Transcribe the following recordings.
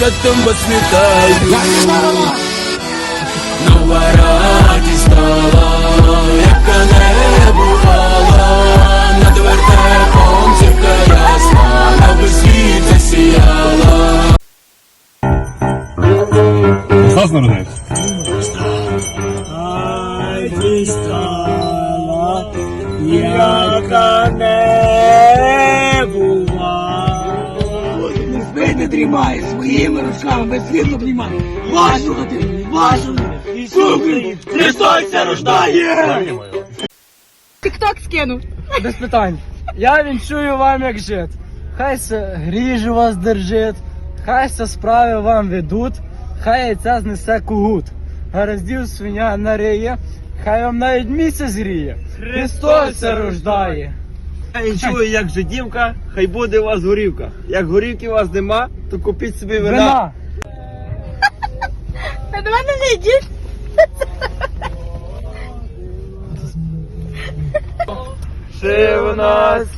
Святом восвітаю Нова радість стала, яка не бувала Над вертепом зірка ясна, на весь світ засіяла Христос народився. стала, яка не Дрімає своїми руками, без світло обнімає. Вашу хатину, вашу суки, Христос ся рождає! Тікток скину. Без питань. Я вінчую вам як жит. Хай се гріжу вас держить, хай се справи вам ведуть, хай яйця знесе кугут. Гараздів свиня нариє, хай вам навіть місяць гріє. Христос се рождає. Я чую, як жидівка, хай буде у вас горівка. Як горівки у вас нема, то купіть собі вина. Вина. Та до мене не йдіть. Чи в нас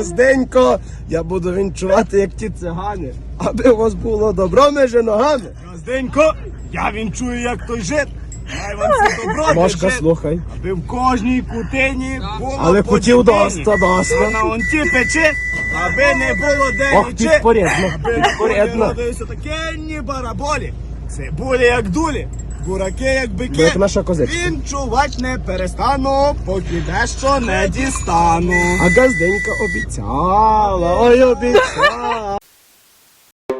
А я буду вінчувати, як ті цигани, аби у вас було добро між ногами. Газденько, я вінчую, як той жит. Хай вам все добро держить, слухай. аби в кожній кутині було Але по хотів дитині. доста, доста. А на онті печи, аби не було де Ох, лічи. підпорядно, Аби підпорядно. родилися такенні бараболі. Цибулі як дулі, бураки як Бо бики. як наша не перестану, поки дещо не дістану. А Газденька обіцяла, ой обіцяла.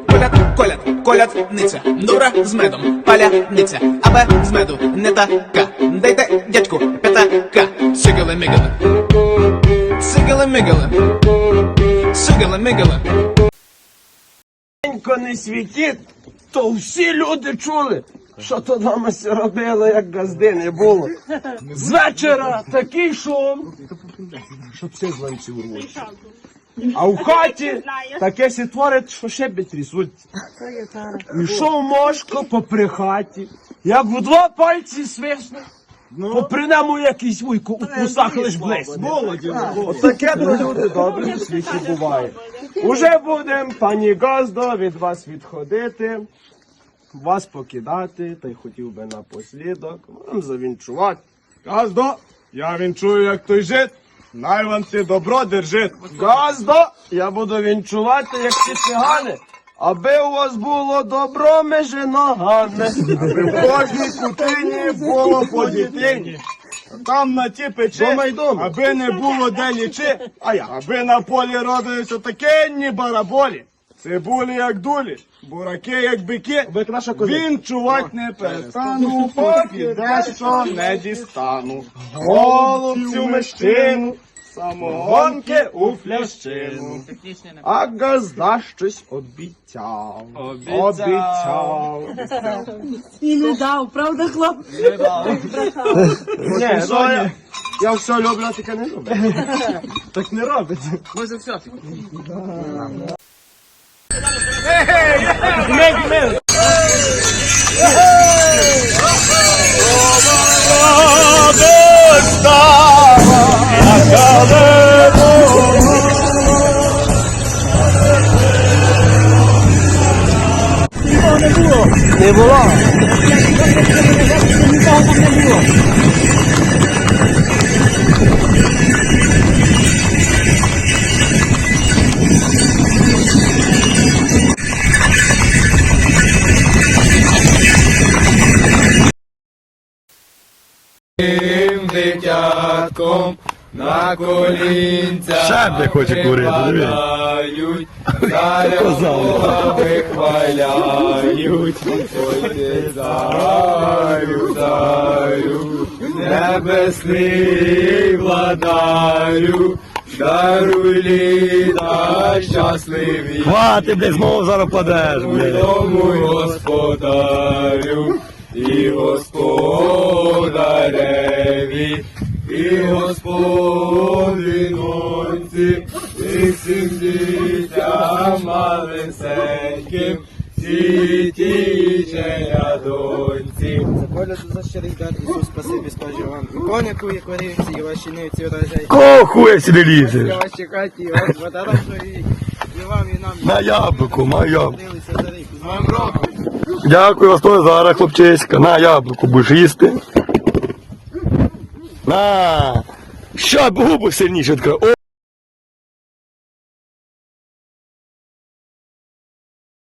Коляд, коляд, колядниця, дура з медом, паляниця, а б з меду не така. Дайте дядьку п'ятака. Сигали мигали. Сигали мигали. Сигали мигали. Газденько не світить, то всі люди чули, що то намася робила, як газди не було. З вечора такий шум, що пси з ланців. А в хаті таке сі творить, що ще трісуть. Ішов мошко попри хаті, як в два пальці свисне, попри ньому якийсь вуйко у кусах лиш блесне. Отаке то люди добре у світі буває. Уже будем, пані Газдо, від вас відходити, вас покидати, та й хотів би напослідок вам завінчувати. Газдо, я вінчую, як той жит. Най вам це добро держить. Газдо, я буду вінчувати, як ці цигани, аби у вас було добро між ногами. Аби в кожній кутині було по дитині. Там на ті печі, аби не було де лічи, а я, аби на полі родилися такенні бараболі. Цибулі як дулі, бураки як бики, як наша він чувать не перестану, поки дещо не дістану. Голубцю мещину, самогонки у флящину. А газда щось обіцяв. Обіцяв. І не дав, правда, хлоп? Ні, ну, я, все люблю, а тільки не люблю. Так не робить. Не було. дитятком на колінця де хоче курити, припадають, царя Бога вихваляють, ой ти царю, царю, небесний владарю, даруй літа щасливі. Хвати, блядь, знову зараз падеш, блядь. Дому господарю і господареві, і господинонці, і всім дітям малесеньким, світі доньці. Коля за щирий дар, Ісус, спасибі, скаже вам. І конику, і корівці, і ваші нивці урожай. Кого хуя сюди лізеш? Ваші хаті, і вас фотографії. І вам, і нам. На яблуку, на яблуку. За. З роком! Дякую вас то зараз, хлопчиська. На яблуку будеш їсти. На. Що, губи сильніше відкрив.